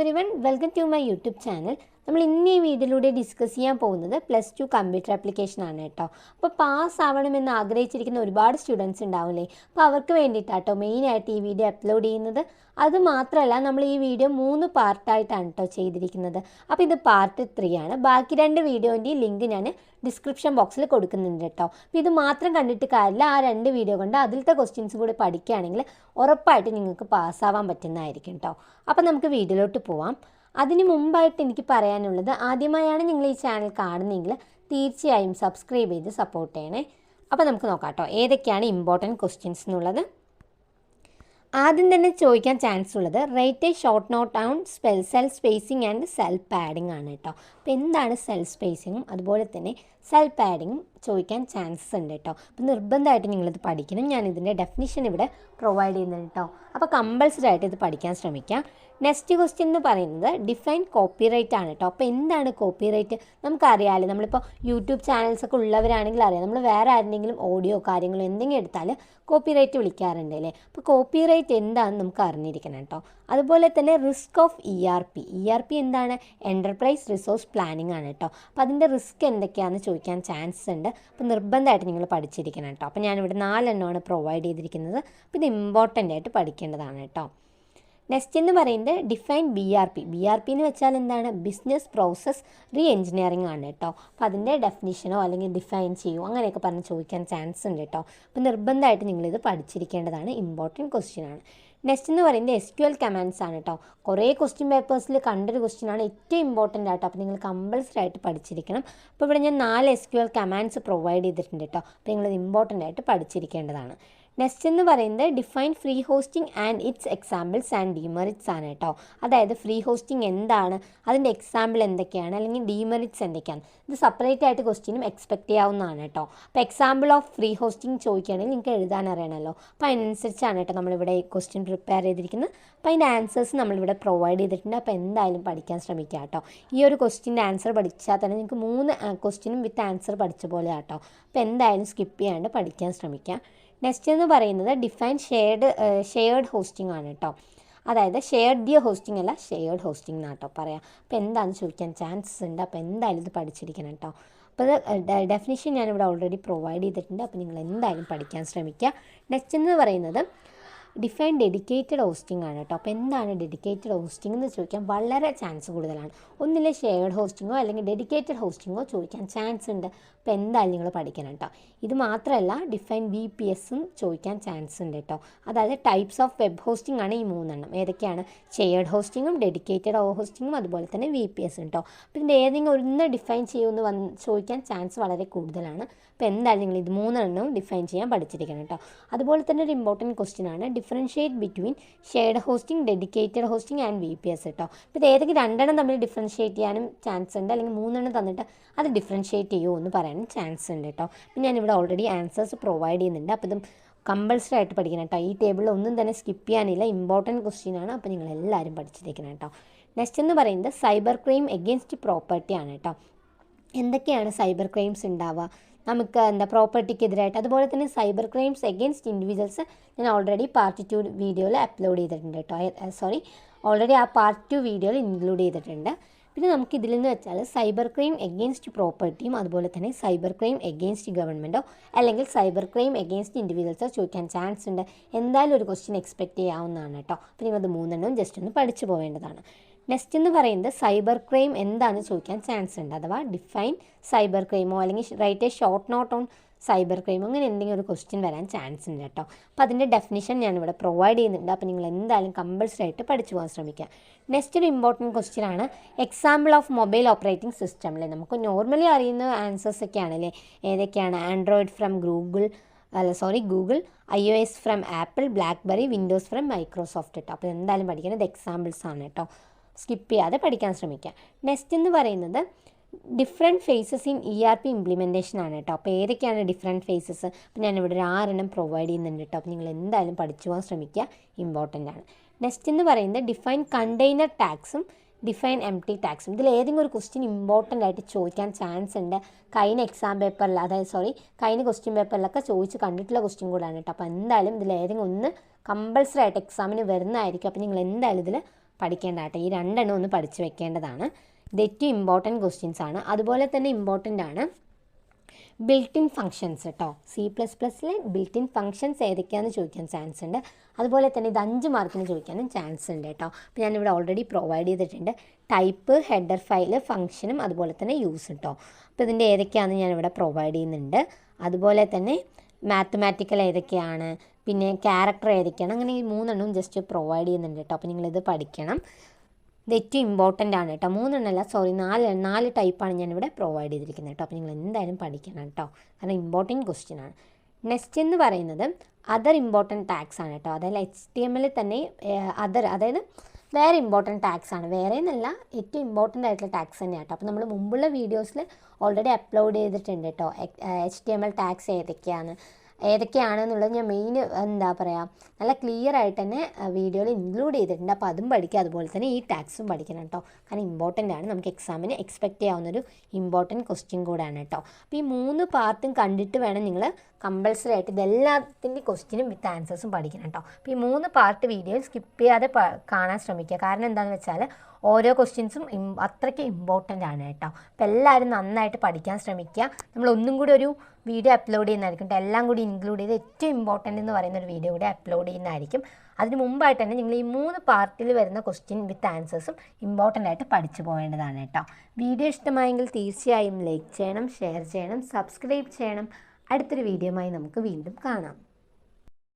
Everyone welcome to my YouTube channel നമ്മൾ ഇന്ന് ഈ വീഡിയോയിലൂടെ ഡിസ്കസ് ചെയ്യാൻ പോകുന്നത് പ്ലസ് ടു കമ്പ്യൂട്ടർ ആപ്ലിക്കേഷൻ ആണ് കേട്ടോ. അപ്പോൾ പാസ് ആവണമെന്ന് ആഗ്രഹിച്ചിരിക്കുന്ന ഒരുപാട് സ്റ്റുഡൻസ് ഉണ്ടാവില്ലേ? അപ്പോൾ അവർക്ക് വേണ്ടിയിട്ടാട്ടോ മെയിനായിട്ട് ഈ വീഡിയോ അപ്ലോഡ് ചെയ്യുന്നത്. അത് മാത്രമല്ല നമ്മൾ ഈ വീഡിയോ മൂന്ന് പാർട്ടായിട്ടാണ് കേട്ടോ ചെയ്തിരിക്കുന്നത്. അപ്പോൾ ഇത് പാർട്ട് ത്രീ ആണ്. ബാക്കി രണ്ട് വീഡിയോന്റെ ലിങ്ക് ഞാൻ ഡിസ്ക്രിപ്ഷൻ ബോക്സിൽ കൊടുക്കുന്നുണ്ട് കേട്ടോ. അപ്പോൾ ഇത് മാത്രം കണ്ടിട്ട് കാര്യമില്ല. ആ രണ്ട് വീഡിയോ കൊണ്ട് അതിലത്തെ ക്വസ്റ്റ്യൻസ് കൂടി പഠിക്കുകയാണെങ്കിൽ ഉറപ്പായിട്ട് നിങ്ങൾക്ക് പാസ്സാവാൻ പറ്റുന്നതായിരിക്കും കേട്ടോ. അപ്പോൾ നമുക്ക് വീഡിയോയിലോട്ട് പോവാം. അതിന് മുമ്പായിട്ട് എനിക്ക് പറയാനുള്ളത് ആദ്യമായാണ് നിങ്ങൾ ഈ ചാനൽ കാണുന്നതെങ്കിൽ തീർച്ചയായും സബ്സ്ക്രൈബ് ചെയ്ത് സപ്പോർട്ട് ചെയ്യണേ. അപ്പോൾ നമുക്ക് നോക്കാം കേട്ടോ ഏതൊക്കെയാണ് ഇമ്പോർട്ടന്റ് ക്വസ്റ്റ്യൻസ് എന്നുള്ളത്? ആദ്യം തന്നെ ചോദിക്കാൻ ചാൻസ് ഉള്ളത് write a short note on spell cell spacing and cell padding ആണ് കേട്ടോ അപ്പോൾ എന്താണ് സെൽ സ്പേസിങ്ങും അതുപോലെ തന്നെ സെൽ പാഡിങ്ങും ചോദിക്കാൻ ചാൻസസ് ഉണ്ട് കേട്ടോ അപ്പോൾ നിർബന്ധമായിട്ട് നിങ്ങളിത് പഠിക്കണം. ഞാൻ ഇതിന്റെ ഡെഫിനിഷൻ ഇവിടെ പ്രൊവൈഡ് ചെയ്യുന്നുണ്ട് കേട്ടോ അപ്പോൾ കമ്പൾസറി ആയിട്ട് ഇത് പഠിക്കാൻ ശ്രമിക്കാം. നെക്സ്റ്റ് ക്വസ്റ്റ്യൻ എന്ന് പറയുന്നത് ഡിഫൈൻ കോപ്പിറൈറ്റ് ആണ് കേട്ടോ അപ്പോൾ എന്താണ് കോപ്പിറൈറ്റ് നമുക്കറിയാമല്ലോ നമ്മളിപ്പോൾ യൂട്യൂബ് ചാനൽസ് ഒക്കെ ഉള്ളവരാണെങ്കിൽ അറിയാം. നമ്മൾ വേറെ ആരുടെങ്കിലും ഓഡിയോ കാര്യങ്ങളോ എന്തെങ്കിലും എടുത്താൽ കോപ്പിറൈറ്റ് വിളിക്കാറുണ്ട് അല്ലേ? അപ്പോൾ കോപ്പിറൈറ്റ് എന്താണെന്ന് നമുക്ക് അറിഞ്ഞിരിക്കണം കേട്ടോ അതുപോലെ തന്നെ risk of E R P E R P എന്താണ്? എന്റർപ്രൈസ് റിസോഴ്സ് പ്ലാനിംഗ് ആണ് കേട്ടോ അപ്പോൾ അതിന്റെ റിസ്ക് എന്തൊക്കെയാണെന്ന് ചോദിക്കാൻ ചാൻസ് ഉണ്ട്. അപ്പോൾ നിർബന്ധമായിട്ട് നിങ്ങൾ പഠിച്ചിരിക്കണം കേട്ടോ. അപ്പോൾ ഞാനിവിടെ നാലെണ്ണമാണ് പ്രൊവൈഡ് ചെയ്തിരിക്കുന്നത്. അപ്പോൾ ഇത് ഇമ്പോർട്ടന്റ് ആയിട്ട് പഠിക്കേണ്ടതാണ് കേട്ടോ. നെക്സ്റ്റ് എന്ന് പറയുന്നത് define B R P B R P എന്ന് വെച്ചാൽ എന്താണ്? ബിസിനസ് പ്രോസസ് റീ എഞ്ചിനീയറിംഗ് ആണ് കേട്ടോ. അപ്പോൾ അതിന്റെ ഡെഫിനിഷനോ അല്ലെങ്കിൽ ഡിഫൈൻ ചെയ്യുമോ അങ്ങനെയൊക്കെ പറഞ്ഞ് ചോദിക്കാൻ ചാൻസ് ഉണ്ട് കേട്ടോ. അപ്പോൾ നിർബന്ധമായിട്ട് നിങ്ങളിത് പഠിച്ചിരിക്കേണ്ടതാണ്. ഇമ്പോർട്ടന്റ് ക്വസ്റ്റ്യൻ ആണ്. നെക്സ്റ്റ് എന്ന് പറയുന്നത് എസ് ക്യു എൽ കമാൻഡ്സ് ആണ് കേട്ടോ കുറേ ക്വസ്റ്റ്യൻ പേപ്പേഴ്സിൽ കണ്ടൊരു ക്വസ്റ്റ്യൻ ആണ് ഏറ്റവും ഇമ്പോർട്ടന്റ് ആട്ടോ അപ്പോൾ നിങ്ങൾ കമ്പൽസറി ആയിട്ട് പഠിച്ചിരിക്കണം. അപ്പോൾ ഇവിടെ ഞാൻ നാല് S Q L commands provide ചെയ്തിട്ടുണ്ട് കേട്ടോ അപ്പോൾ നിങ്ങൾ ഇമ്പോർട്ടന്റ് ആയിട്ട് പഠിച്ചിരിക്കേണ്ടതാണ്. നെക്സ്റ്റ് എന്ന് പറയുന്നത് define free hosting and its examples and demerits ആണ് കേട്ടോ. അതായത് ഫ്രീ ഹോസ്റ്റിംഗ് എന്താണ് അതിന്റെ എക്സാമ്പിൾ എന്തൊക്കെയാണ് അല്ലെങ്കിൽ ഡീമെറിറ്റ്സ് എന്തൊക്കെയാണ്. ഇത് സെപ്പറേറ്റ് ആയിട്ട് ക്വസ്റ്റ്യനും എക്സ്പെക്ട് ചെയ്യാവുന്നതാണ് കേട്ടോ. അപ്പോൾ എക്സാമ്പിൾ ഓഫ് ഫ്രീ ഹോസ്റ്റിംഗ് ചോദിക്കുകയാണെങ്കിൽ നിങ്ങൾക്ക് എഴുതാൻ അറിയണമല്ലോ. അപ്പോൾ അതിനനുസരിച്ചാണ് കേട്ടോ നമ്മളിവിടെ ക്വസ്റ്റ്യൻ പ്രിപ്പയർ ചെയ്തിരിക്കുന്നത്. അപ്പോൾ അതിന്റെ ആൻസേഴ്സ് നമ്മളിവിടെ പ്രൊവൈഡ് ചെയ്തിട്ടുണ്ട്. അപ്പോൾ എന്തായാലും പഠിക്കാൻ ശ്രമിക്കുക കേട്ടോ. ഈ ഒരു ക്വസ്റ്റ്യന്റെ ആൻസർ പഠിച്ചാൽ തന്നെ നിങ്ങൾക്ക് മൂന്ന് ക്വസ്റ്റ്യനും വിത്ത് ആൻസർ പഠിച്ച പോലെ കേട്ടോ. അപ്പോൾ എന്തായാലും സ്കിപ്പ് ചെയ്യാണ്ട് പഠിക്കാൻ ശ്രമിക്കുക. നെക്സ്റ്റ് എന്ന് പറയുന്നത് ഡിഫൈൻ ഷെയർഡ് ഷെയർഡ് ഹോസ്റ്റിംഗ് ആണ് കേട്ടോ അതായത് ഷെയർഡ് ദിയ ഹോസ്റ്റിംഗ് അല്ല ഷെയർഡ് ഹോസ്റ്റിംഗ് എന്നാണ് കേട്ടോ പറയാം. അപ്പോൾ എന്താണെന്ന് ചോദിക്കാൻ ചാൻസസ് ഉണ്ട്. അപ്പോൾ എന്തായാലും ഇത് പഠിച്ചിരിക്കണം കേട്ടോ അപ്പോൾ ഇത് ഡെഫിനിഷൻ ഞാനിവിടെ ഓൾറെഡി പ്രൊവൈഡ് ചെയ്തിട്ടുണ്ട്. അപ്പോൾ നിങ്ങൾ എന്തായാലും പഠിക്കാൻ ശ്രമിക്കുക. നെക്സ്റ്റ് എന്ന് പറയുന്നത് ഡിഫൈൻ ഡെഡിക്കേറ്റഡ് ഹോസ്റ്റിംഗ് ആണ് കേട്ടോ. അപ്പോൾ എന്താണ് ഡെഡിക്കേറ്റഡ് ഹോസ്റ്റിംഗ് എന്ന് ചോദിക്കാൻ വളരെ ചാൻസ് കൂടുതലാണ്. ഒന്നിലെ ഷെയർഡ് ഹോസ്റ്റിങ്ങോ അല്ലെങ്കിൽ ഡെഡിക്കേറ്റഡ് ഹോസ്റ്റിങ്ങോ ചോദിക്കാൻ ചാൻസ് ഉണ്ട്. അപ്പോൾ എന്തായാലും നിങ്ങൾ പഠിക്കണം കേട്ടോ. ഇത് മാത്രമല്ല ഡിഫൈൻ വി പി എസും ചോദിക്കാൻ ചാൻസ് ഉണ്ട് കേട്ടോ. അതായത് ടൈപ്സ് ഓഫ് വെബ് ഹോസ്റ്റിംഗ് ആണ് ഈ മൂന്നെണ്ണം. ഏതൊക്കെയാണ്? ഷെയർഡ് ഹോസ്റ്റിങ്ങും ഡെഡിക്കേറ്റഡ് ഹോസ്റ്റിങ്ങും അതുപോലെ തന്നെ വി പി എസ് കേട്ടോ. അപ്പോൾ ഇതിന്റെ ഏതെങ്കിലും ഒന്ന് ഡിഫൈൻ ചെയ്യുമെന്ന് വന്ന് ചോദിക്കാൻ ചാൻസ് വളരെ കൂടുതലാണ്. അപ്പോൾ എന്തായാലും നിങ്ങൾ ഇത് മൂന്നെണ്ണവും ഡിഫൈൻ ചെയ്യാൻ പഠിച്ചിരിക്കണം കേട്ടോ. അതുപോലെ തന്നെ ഒരു ഇമ്പോർട്ടന്റ് ക്വസ്റ്റ്യൻ ആണ്. Differentiate between shared hosting dedicated hosting and V P S കേട്ടോ അപ്പോൾ ഇത് ഏതെങ്കിലും രണ്ടെണ്ണം തമ്മിൽ ഡിഫറൻഷിയേറ്റ് ചെയ്യാനും ചാൻസ് ഉണ്ട് അല്ലെങ്കിൽ മൂന്നെണ്ണം തന്നിട്ട് അത് ഡിഫറൻഷിയേറ്റ് ചെയ്യുമോ എന്ന് പറയാനും ചാൻസ് ഉണ്ട് കേട്ടോ ഞാൻ ഞാനിവിടെ ഓൾറെഡി ആൻസേഴ്സ് പ്രൊവൈഡ് ചെയ്യുന്നുണ്ട്. അപ്പോൾ ഇതും കമ്പൾസറി ആയിട്ട് പഠിക്കണം കേട്ടോ ഈ ടേബിളിൽ ഒന്നും തന്നെ സ്കിപ്പ് ചെയ്യാനില്ല. ഇമ്പോർട്ടന്റ് ക്വസ്റ്റ്യൻ ആണ്. അപ്പോൾ നിങ്ങൾ എല്ലാവരും പഠിച്ചിരിക്കണം കേട്ടോ നെക്സ്റ്റ് എന്ന് പറയുന്നത് സൈബർ ക്രൈം എഗെയിൻസ്റ്റ് പ്രോപ്പർട്ടി ആണ് കേട്ടോ എന്തൊക്കെയാണ് സൈബർ ക്രൈംസ് ഉണ്ടാവുക? നമുക്ക് എന്താ പ്രോപ്പർട്ടിക്കെതിരായിട്ട്. അതുപോലെ തന്നെ സൈബർ ക്രൈംസ് എഗെയിൻസ്റ്റ് ഇൻഡിവിജ്വൽസ് ഞാൻ ഓൾറെഡി പാർട്ട് ടു വീഡിയോയിൽ അപ്ലോഡ് ചെയ്തിട്ടുണ്ട് കേട്ടോ സോറി ഓൾറെഡി ആ പാർട്ട് ടു വീഡിയോയിൽ ഇൻക്ലൂഡ് ചെയ്തിട്ടുണ്ട്. പിന്നെ നമുക്ക് ഇതിൽ നിന്ന് വെച്ചാൽ സൈബർ ക്രൈം എഗെയിൻസ്റ്റ് പ്രോപ്പർട്ടിയും അതുപോലെ തന്നെ സൈബർ ക്രൈം എഗെയിൻസ്റ്റ് ഗവൺമെന്റോ അല്ലെങ്കിൽ സൈബർ ക്രൈം എഗെയിൻസ്റ്റ് ഇൻഡിവിജ്വൽസോ ചോദിക്കാൻ ചാൻസ് ഉണ്ട്. എന്തായാലും ഒരു ക്വസ്റ്റ്യൻ എക്സ്പെക്റ്റ് ചെയ്യാവുന്നതാണ് കേട്ടോ. അപ്പോൾ നിങ്ങൾ അത് മൂന്നെണ്ണവും ജസ്റ്റ് ഒന്ന് പഠിച്ചു പോവേണ്ടതാണ്. നെക്സ്റ്റ് എന്ന് പറയുന്നത് സൈബർ ക്രൈം എന്താണെന്ന് ചോദിക്കാൻ ചാൻസ് ഉണ്ട്. അഥവാ ഡിഫൈൻ സൈബർ ക്രൈമോ അല്ലെങ്കിൽ write a short note on cyber crime അങ്ങനെ എന്തെങ്കിലും ഒരു ക്വസ്റ്റ്യൻ വരാൻ ചാൻസ് ഉണ്ട് കേട്ടോ. അപ്പോൾ അതിന്റെ ഡെഫിനിഷൻ ഇവിടെ പ്രൊവൈഡ് ചെയ്യുന്നുണ്ട്. അപ്പോൾ നിങ്ങൾ എന്തായാലും കമ്പൾസറി ആയിട്ട് പഠിച്ചു പോകാൻ ശ്രമിക്കുക. നെക്സ്റ്റ് ഒരു ഇമ്പോർട്ടന്റ് ക്വസ്റ്റ്യൻ ആണ്. Example of mobile operating system അല്ലേ നമുക്ക് നോർമലി അറിയുന്ന ആൻസേഴ്സ് ഒക്കെ ആണല്ലേ ഏതൊക്കെയാണ്? ആൻഡ്രോയിഡ് ഫ്രം ഗൂഗിൾ അല്ല sorry Google I O S from Apple BlackBerry Windows from Microsoft കേട്ടോ അപ്പോൾ എന്തായാലും പഠിക്കുന്നത് എക്സാമ്പിൾസ് ആണ് കേട്ടോ സ്കിപ്പ് ചെയ്യാതെ പഠിക്കാൻ ശ്രമിക്കുക. നെക്സ്റ്റ് എന്ന് പറയുന്നത് different phases in E R P implementation ആണ് കേട്ടോ. അപ്പോൾ ഏതൊക്കെയാണ് ഡിഫറെന്റ് ഫേസസ് അപ്പോൾ ഞാനിവിടെ ഒരു ആറെണ്ണം പ്രൊവൈഡ് ചെയ്യുന്നുണ്ട് കേട്ടോ. അപ്പോൾ നിങ്ങൾ എന്തായാലും പഠിച്ചു പോകാൻ ശ്രമിക്കുക. ഇമ്പോർട്ടന്റ് ആണ്. നെക്സ്റ്റ് എന്ന് പറയുന്നത് ഡിഫൈൻ കണ്ടെയ്നർ ടാക്സും ഡിഫൈൻ എം ടി ടാക്സും ഇതിൽ ഏതെങ്കിലും ഒരു ക്വസ്റ്റ്യൻ ഇമ്പോർട്ടന്റ് ആയിട്ട് ചോദിക്കാൻ ചാൻസ് ഉണ്ട്. കഴിഞ്ഞ എക്സാം പേപ്പറിൽ അതായത് സോറി കഴിഞ്ഞ ക്വസ്റ്റ്യൻ പേപ്പറിലൊക്കെ ചോദിച്ച് കണ്ടിട്ടുള്ള ക്വസ്റ്റ്യൻ കൂടാണ് കേട്ടോ. അപ്പോൾ എന്തായാലും ഇതിൽ ഏതെങ്കിലും ഒന്ന് കമ്പൾസറി ആയിട്ട് എക്സാമിന് വരുന്നതായിരിക്കും. അപ്പോൾ നിങ്ങൾ എന്തായാലും ഇതിൽ പഠിക്കേണ്ട കേട്ടോ ഈ രണ്ടെണ്ണം ഒന്ന് പഠിച്ചു വെക്കേണ്ടതാണ്. ഇതേറ്റവും ഇമ്പോർട്ടന്റ് ക്വസ്റ്റ്യൻസ് ആണ്. അതുപോലെ തന്നെ ഇമ്പോർട്ടന്റ് ആണ് ബിൽറ്റ് ഇൻ ഫങ്ഷൻസ് കേട്ടോ സി പ്ലസ് പ്ലസ്സിലെ ബിൽറ്റ് ഇൻ ഫങ്ഷൻസ് ഏതൊക്കെയാണെന്ന് ചോദിക്കാൻ ചാൻസ് ഉണ്ട്. അതുപോലെ തന്നെ ഇത് അഞ്ച് മാർക്കിന് ചോദിക്കാനും ചാൻസ് ഉണ്ട് കേട്ടോ. അപ്പോൾ ഞാനിവിടെ ഓൾറെഡി പ്രൊവൈഡ് ചെയ്തിട്ടുണ്ട്. ടൈപ്പ് ഹെഡർ ഫയൽ ഫംഗ്ഷനും അതുപോലെ തന്നെ യൂസ് കേട്ടോ അപ്പോൾ ഇതിന്റെ ഏതൊക്കെയാണെന്ന് ഞാനിവിടെ പ്രൊവൈഡ് ചെയ്യുന്നുണ്ട്. അതുപോലെ തന്നെ മാത്തമാറ്റിക്കൽ ഏതൊക്കെയാണ്? പിന്നെ ക്യാരക്ടർ ഏതൊക്കെയാണ്? അങ്ങനെ ഈ മൂന്നെണ്ണവും ജസ്റ്റ് പ്രൊവൈഡ് ചെയ്യുന്നുണ്ട് കേട്ടോ അപ്പോൾ നിങ്ങളിത് പഠിക്കണം. ഇത് ഏറ്റവും ഇമ്പോർട്ടന്റ് ആണ് കേട്ടോ മൂന്നെണ്ണമല്ല സോറി നാല് നാല് ടൈപ്പാണ് ഞാനിവിടെ പ്രൊവൈഡ് ചെയ്തിരിക്കുന്നത് കേട്ടോ അപ്പോൾ നിങ്ങൾ എന്തായാലും പഠിക്കണം കേട്ടോ കാരണം ഇമ്പോർട്ടന്റ് ക്വസ്റ്റ്യൻ ആണ്. നെക്സ്റ്റ് എന്ന് പറയുന്നത് അതർ ഇമ്പോർട്ടന്റ് ടാക്സ് ആണ് കേട്ടോ അതായത് എച്ച് ടി എമ്മിൽ തന്നെ അതർ അതായത് വേറെ ഇമ്പോർട്ടന്റ് ടാക്സ് ആണ്. വേറെ എന്നല്ല ഏറ്റവും ഇമ്പോർട്ടന്റ് ആയിട്ടുള്ള ടാക്സ് തന്നെയാണ് കേട്ടോ അപ്പോൾ നമ്മൾ മുമ്പുള്ള വീഡിയോസിൽ ഓൾറെഡി അപ്ലോഡ് ചെയ്തിട്ടുണ്ട് കേട്ടോ H T M L tags ഏതൊക്കെയാണ് ഏതൊക്കെയാണെന്നുള്ളത് ഞാൻ മെയിൻ എന്താ പറയുക നല്ല ക്ലിയർ ആയിട്ട് തന്നെ വീഡിയോയിൽ ഇൻക്ലൂഡ് ചെയ്തിട്ടുണ്ട്. അപ്പോൾ അതും പഠിക്കുക അതുപോലെ തന്നെ ഈ ടാക്സും പഠിക്കണം കേട്ടോ കാരണം ഇമ്പോർട്ടന്റ് ആണ്. നമുക്ക് എക്സാമിന് എക്സ്പെക്റ്റ് ചെയ്യാവുന്നൊരു ഇമ്പോർട്ടന്റ് ക്വസ്റ്റ്യൻ കൂടാണ് കേട്ടോ അപ്പോൾ ഈ മൂന്ന് പാർട്ടും കണ്ടിട്ട് വേണം നിങ്ങൾ കമ്പൾസറി ആയിട്ട് ഇതെല്ലാത്തിന്റെ ക്വസ്റ്റ്യനും വിത്ത് ആൻസേഴ്സും പഠിക്കണം കേട്ടോ അപ്പോൾ ഈ മൂന്ന് പാർട്ട് വീഡിയോയിൽ സ്കിപ്പ് ചെയ്യാതെ കാണാൻ ശ്രമിക്കുക. കാരണം എന്താണെന്ന് വെച്ചാൽ ഓരോ ക്വസ്റ്റ്യൻസും അത്രയ്ക്ക് ഇമ്പോർട്ടന്റ് ആണ് കേട്ടോ അപ്പോൾ എല്ലാവരും നന്നായിട്ട് പഠിക്കാൻ ശ്രമിക്കുക. നമ്മൾ ഒന്നും കൂടി ഒരു വീഡിയോ അപ്ലോഡ് ചെയ്യുന്നതായിരിക്കും. കേട്ടോ എല്ലാം കൂടി ഇൻക്ലൂഡ് ചെയ്ത് ഏറ്റവും ഇമ്പോർട്ടന്റ് എന്ന് പറയുന്ന ഒരു വീഡിയോ കൂടി അപ്ലോഡ് ചെയ്യുന്നതായിരിക്കും. അതിന് മുമ്പായിട്ട് തന്നെ നിങ്ങൾ ഈ മൂന്ന് പാർട്ടിൽ വരുന്ന ക്വസ്റ്റ്യൻ വിത്ത് ആൻസേഴ്സും ഇമ്പോർട്ടന്റ് ആയിട്ട് പഠിച്ചു പോകേണ്ടതാണ് കേട്ടോ വീഡിയോ ഇഷ്ടമായെങ്കിൽ തീർച്ചയായും ലൈക്ക് ചെയ്യണം ഷെയർ ചെയ്യണം സബ്സ്ക്രൈബ് ചെയ്യണം. അടുത്തൊരു വീഡിയോയുമായി നമുക്ക് വീണ്ടും കാണാം.